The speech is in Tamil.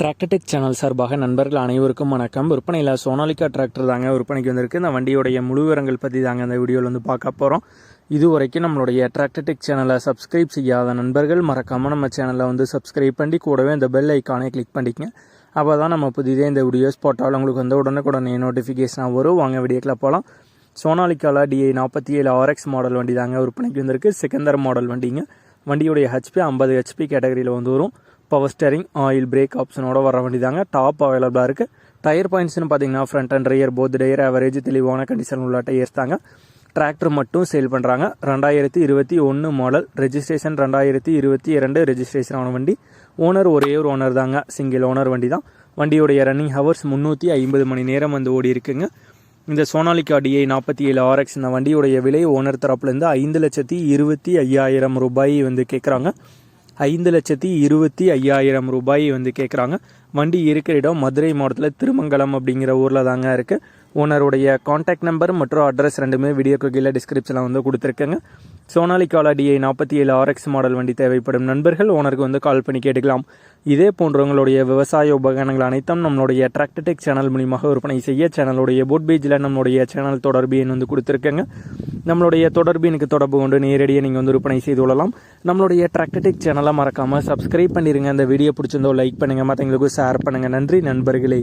டிராக்டர்டெக் சேனல் சார்பாக நண்பர்கள் அனைவருக்கும் வணக்கம். விற்பனையில் சோனாலிகா டிராக்டர் தாங்க விற்பனைக்கு வந்திருக்கு. இந்த வண்டியோடைய முழு விவரங்கள் பற்றி தாங்க இந்த வீடியோவில் வந்து பார்க்க போகிறோம் இது வரைக்கும் நம்மளுடைய டிராக்டர்டெக் சேனலை சப்ஸ்கிரைப் செய்யாத நண்பர்கள் மறக்காமல் நம்ம சேனலை வந்து சப்ஸ்கிரைப் பண்ணி கூடவே இந்த பெல் ஐக்கானே கிளிக் பண்ணிக்கங்க. அப்போ தான் நம்ம புதிதே இந்த வீடியோஸ் போட்டால் உங்களுக்கு வந்து உடனுக்குடனே நோட்டிஃபிகேஷனாக வரும். வாங்க வீடியோக்கில் போகலாம் சோனாலிக்காவில் டிஐ நாற்பத்தி ஏழு ஆர்எக்ஸ் மாடல் வண்டி தாங்க விற்பனைக்கு வந்திருக்கு. செகந்தர் மாடல் வண்டிங்க. வண்டியுடைய ஹெச்பி ஐம்பது ஹெச்பி கேட்டகரியில் வந்து வரும். பவர் ஸ்டேரிங் ஆயில் பிரேக் ஆப்ஷனோட வர வண்டி தாங்க டாப் அவைலபிளாக இருக்குது டயர் பாயிண்ட்ஸ்னு பார்த்தீங்கன்னா front and rear both tyre average தெளிவான கண்டிஷன் உள்ள டயர்ஸ் தாங்க. டிராக்டர் மட்டும் சேல் பண்ணுறாங்க ரெண்டாயிரத்தி இருபத்தி ஒன்று மாடல் ரெஜிஸ்ட்ரேஷன் ரெண்டாயிரத்தி இருபத்தி இரண்டு ரெஜிஸ்ட்ரேஷன் ஆன வண்டி. ஓனர் ஒரே ஒரு ஓனர் தாங்க. சிங்கிள் ஓனர் வண்டி தான் வண்டியுடைய ரன்னிங் ஹவர்ஸ் முந்நூற்றி ஐம்பது மணி நேரம் வந்து ஓடி இருக்குங்க இந்த சோனாலிகா டிஐ நாற்பத்தி ஏழு ஆர்எக்ஸ் இந்த வண்டியுடைய விலை ஓனர் தரப்புலேருந்து ஐந்து லட்சத்தி இருபத்தி ஐயாயிரம் ரூபாய் வந்து கேட்குறாங்க ஐந்து லட்சத்தி இருபத்தி ஐயாயிரம் ரூபாய் வந்து கேட்குறாங்க வண்டி இருக்கிற இடம் மதுரை மாவட்டத்தில் திருமங்கலம் அப்படிங்கிற ஊரில் தாங்க இருக்குது ஓனருடைய காண்டாக்ட் நம்பர் மற்றும் அட்ரஸ் ரெண்டுமே வீடியோக்கு கீழே டிஸ்கிரிப்ஷனில் வந்து கொடுத்துருக்கேங்க. சோனாலிகாலா டிஐ நாற்பத்தி ஏழு ஆர்எக்ஸ் மாடல் வண்டி தேவைப்படும் நண்பர்கள் ஓனருக்கு வந்து கால் பண்ணி கேட்டுக்கலாம். இதே போன்றவங்களுடைய விவசாய உபகரணங்கள் அனைத்தும் நம்மளுடைய டிராக்டடெக் சேனல் மூலியமாக விற்பனை செய்ய சேனலுடைய போட் பேஜில் நம்மளுடைய சேனல் தொடர்பு எண் வந்து கொடுத்துருக்கேங்க. நம்மளுடைய தொடர்பு எனக்கு தொடர்பு கொண்டு நேரடியாக நீங்கள் வந்து விற்பனை செய்து கொள்ளலாம். நம்மளுடைய டிராக்டடெக் சேனலை மறக்காமல் சப்ஸ்கிரைப் பண்ணிடுங்க அந்த வீடியோ பிடிச்சிருந்தோ லைக் பண்ணுங்கள் மற்றவங்களுக்கு ஷேர் பண்ணுங்கள் நன்றி நண்பர்களே.